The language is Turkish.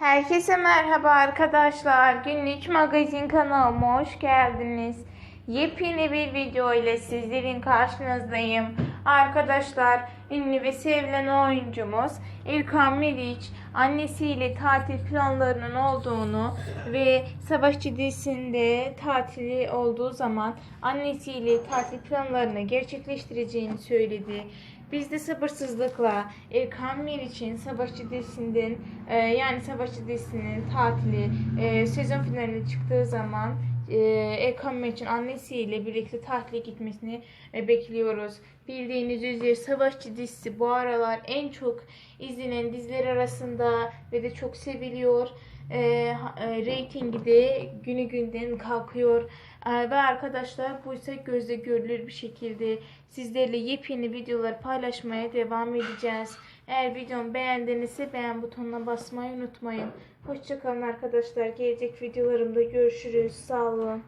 Herkese merhaba arkadaşlar. Günlük magazin kanalıma hoş geldiniz. Yepyeni bir video ile sizlerin karşınızdayım. Arkadaşlar ünlü ve sevilen oyuncumuz İlkan Meriç annesiyle tatil planlarının olduğunu ve Savaşçı dizisinde tatili olduğu zaman annesiyle tatil planlarını gerçekleştireceğini söyledi. Biz de sabırsızlıkla İlkan Meriç'in Savaşçı dizisinden e, yani Savaşçı dizisinin tatili e, sezon finaline çıktığı zaman e, Meriç'in annesiyle birlikte tatile gitmesini e, bekliyoruz. Bildiğiniz üzere Savaşçı dizisi bu aralar en çok izlenen diziler arasında ve de çok seviliyor. E, e, reytingi de günü günden kalkıyor. E, ve arkadaşlar bu ise gözle görülür bir şekilde sizlerle yepyeni videolar paylaşmaya devam edeceğiz. Eğer videomu beğendinizse beğen butonuna basmayı unutmayın. Hoşçakalın arkadaşlar. Gelecek videolarımda görüşürüz. Sağ olun.